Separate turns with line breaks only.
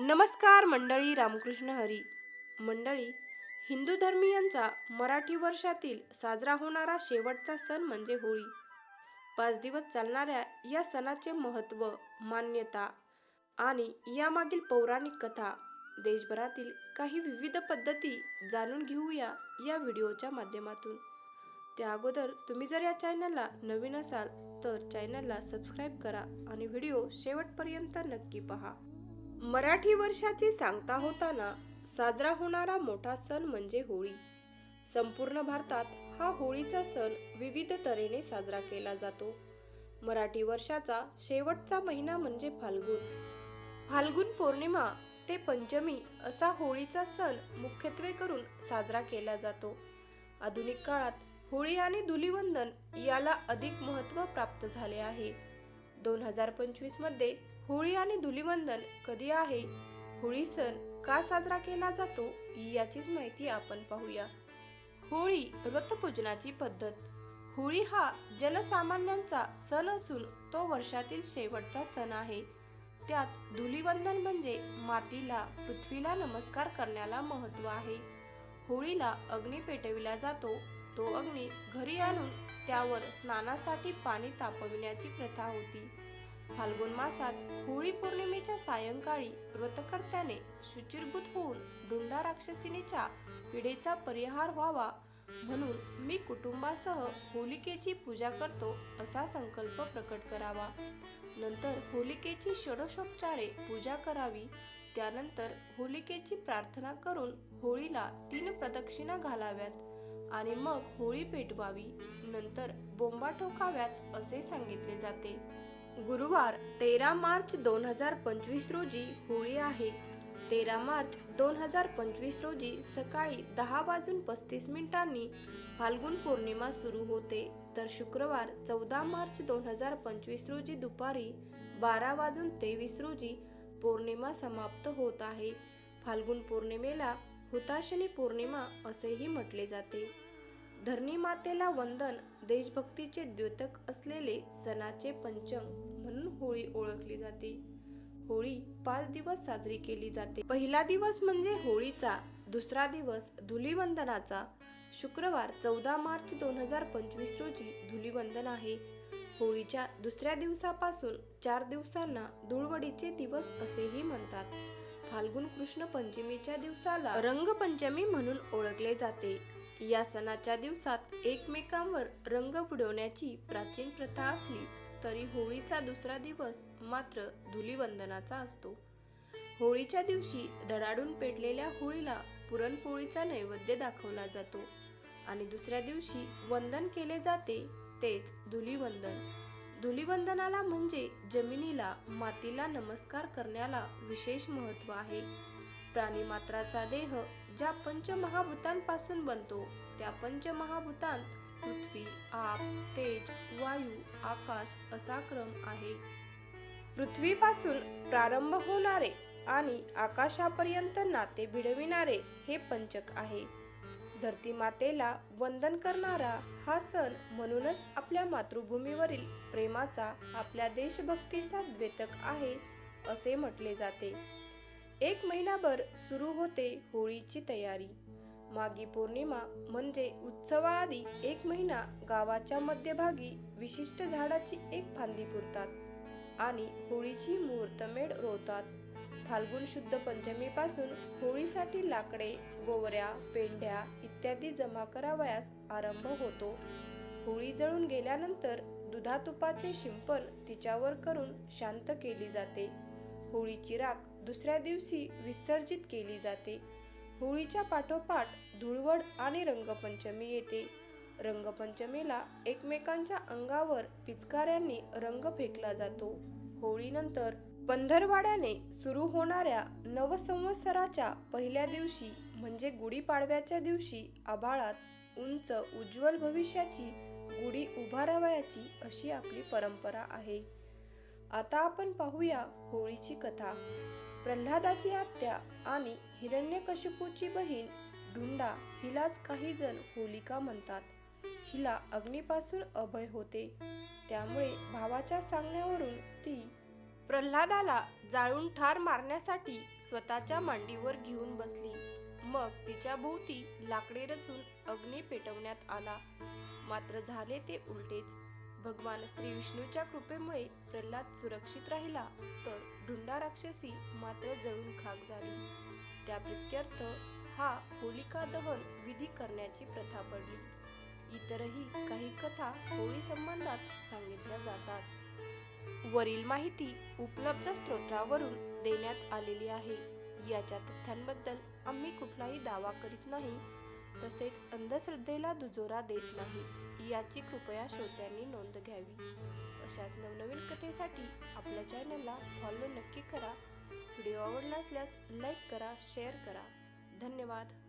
नमस्कार मंडळी रामकृष्ण हरी. मंडळी हिंदू धर्मीयांचा मराठी वर्षातील साजरा होणारा शेवटचा सण म्हणजे होळी. पाच दिवस चालणाऱ्या या सणाचे महत्त्व मान्यता आणि यामागील पौराणिक कथा देशभरातील काही विविध पद्धती जाणून घेऊया या व्हिडिओच्या माध्यमातून. त्या अगोदर तुम्ही जर या चॅनलला नवीन असाल तर चॅनलला सबस्क्राईब करा आणि व्हिडिओ शेवटपर्यंत नक्की पहा. मराठी वर्षाची सांगता होताना साजरा होणारा मोठा सण म्हणजे होळी. संपूर्ण भारतात हा होळीचा सण विविध तऱ्हेने साजरा केला जातो. मराठी वर्षाचा शेवटचा महिना म्हणजे फाल्गुन. फाल्गुन पौर्णिमा ते पंचमी असा होळीचा सण मुख्यत्वे करून साजरा केला जातो. आधुनिक काळात होळी आणि धुलिवंदन याला अधिक महत्त्व प्राप्त झाले आहे. दोन हजार पंचवीसमध्ये होळी आणि धुलिवंदन कधी आहे? होळी सण का साजरा केला जातो? याचीच माहिती आपण पाहूया. होळी व्रतपूजनाची पद्धत. होळी हा जनसामान्यांचा सण असून तो वर्षातील शेवटचा सण आहे. त्यात धुलिवंदन म्हणजे मातीला पृथ्वीला नमस्कार करण्याला महत्त्व आहे. होळीला अग्नी पेटविला जातो. तो अग्नी घरी आणून त्यावर स्नानासाठी पाणी तापविण्याची प्रथा होती. फाल्गुन मासात होळी पौर्णिमेच्या सायंकाळी व्रतकर्त्याने शुचिरभूत होऊन डुंडा राक्षसिनीच्या पिढेचा परिहार व्हावा म्हणून मी कुटुंबासह होलिकेची पूजा करतो असा संकल्प प्रकट करावा. नंतर होलिकेची षोडशोपचारे पूजा करावी. त्यानंतर होलिकेची प्रार्थना करून होळीला तीन प्रदक्षिणा घालाव्यात आणि मग होळी पेटवावी. नंतर बोंबा ठोकाव्यात असे सांगितले जाते. गुरुवार तेरा मार्च दोन हजार पंचवीस रोजी होळी आहे. तेरा मार्च दोन हजार पंचवीस रोजी सकाळी दहा वाजून पस्तीस मिनिटांनी फाल्गुन पौर्णिमा सुरू होते. तर शुक्रवार चौदा मार्च दोन हजार पंचवीस रोजी दुपारी बारा वाजून तेवीस रोजी पौर्णिमा समाप्त होत आहे. फाल्गुन पौर्णिमेला हुताशनी पौर्णिमा असेही म्हटले जाते. धरणी मातेला वंदन देशभक्तीचे द्योतक असलेले सणाचे पंचंग म्हणून होळी ओळखली जाते. होळी पाच दिवस साजरी केली जाते. पहिला दिवस म्हणजे होळीचा दुसरा दिवस धुलीवंदनाचा. शुक्रवार चौदा मार्च दोन हजार पंचवीस रोजी धुलीवंदन आहे. होळीच्या दुसऱ्या दिवसापासून चार दिवसांना धुळवडीचे दिवस असेही म्हणतात. फाल्गुन कृष्ण पंचमीच्या दिवसाला रंगपंचमी म्हणून ओळखले जाते. या सणाच्या दिवसात एकमेकांवर रंग उडवण्याची प्राचीन प्रथा असली तरी होळीचा दुसरा दिवस मात्र धुलीवंदनाचा असतो. होळीच्या दिवशी धडाडून पेटलेल्या होळीला पुरणपोळीचा नैवेद्य दाखवला जातो आणि दुसऱ्या दिवशी वंदन केले जाते तेच धुलीवंदन. धुलीवंदनाला म्हणजे जमिनीला मातीला नमस्कार करण्याला विशेष महत्त्व आहे. प्राणीमात्राचा देह ज्या पंचमहाभूतांपासून बनतो त्या पंचमहाभूतांत पृथ्वी आप तेज वायू आकाश असा क्रम आहे. पृथ्वीपासून प्रारंभ होणारे आणि आकाशापर्यंत नाते भिडविणारे हे पंचक आहे. धरती मातेला वंदन करणारा हा सण म्हणूनच आपल्या मातृभूमीवरील प्रेमाचा आपल्या देशभक्तीचा द्वेतक आहे असे म्हटले जाते. एक महिनाभर सुरू होते होळीची तयारी. मागी पौर्णिमा म्हणजे उत्सवाआधी एक महिना गावाच्या मध्यभागी विशिष्ट झाडाची एक फांदी पुरतात आणि होळीची मुहूर्तमेढ रोवतात. फाल्गुन शुद्ध पंचमीपासून होळीसाठी लाकडे गोवऱ्या पेंढ्या इत्यादी जमा करावयास आरंभ होतो. होळी जळून गेल्यानंतर दुधातुपाचे शिंपण तिच्यावर करून शांत केली जाते. होळीची राख दुसऱ्या दिवशी विसर्जित केली जाते. होळीच्या पाठोपाठ धुळवड आणि रंगपंचमी येते. रंगपंचमीला एकमेकांच्या अंगावर पिचकाऱ्यांनी रंग फेकला जातो. होळीनंतर पंधरवाड्याने सुरू होणाऱ्या नवसंवत्सराच्या पहिल्या दिवशी म्हणजे गुढीपाडव्याच्या दिवशी आभाळात उंच उज्ज्वल भविष्याची गुढी उभारावयाची अशी आपली परंपरा आहे. आता आपण पाहूया होळीची कथा. प्रल्हादाची आत्या आणि हिरण्यकशिपूची बहीण ढुंडा हिलाच काही जण होलिका म्हणतात. हिला अग्नीपासून अभय होते. त्यामुळे भावाच्या सांगण्यावरून ती प्रल्हादाला जाळून ठार मारण्यासाठी स्वतःच्या मांडीवर घेऊन बसली. मग तिच्या भोवती लाकडे रचून अग्नी पेटवण्यात आला. मात्र झाले ते उलटेच. भगवान श्री विष्णूच्या कृपेमुळे प्रल्हाद सुरक्षित राहिला तर ढुंडा राक्षसी मात्र जळून खाक झाली. त्या प्रित्यर्थ हा होलिका दहन विधी करण्याची प्रथा पडली. इतरही काही कथा होळी संबंधात सांगितल्या जातात. वरील माहिती उपलब्ध स्त्रोतावरून देण्यात आलेली आहे. याच्या तथ्यांबद्दल आम्ही कुठलाही दावा करीत नाही तसेच अंधश्रद्धेला दुजोरा देत नाही. याची कृपया श्रोत्यांनी नोंद घ्यावी. अशाच नवनवीन कथेसाठी आपल्या चॅनलला फॉलो नक्की करा. व्हिडिओ आवडला असल्यास लाईक करा शेअर करा. धन्यवाद.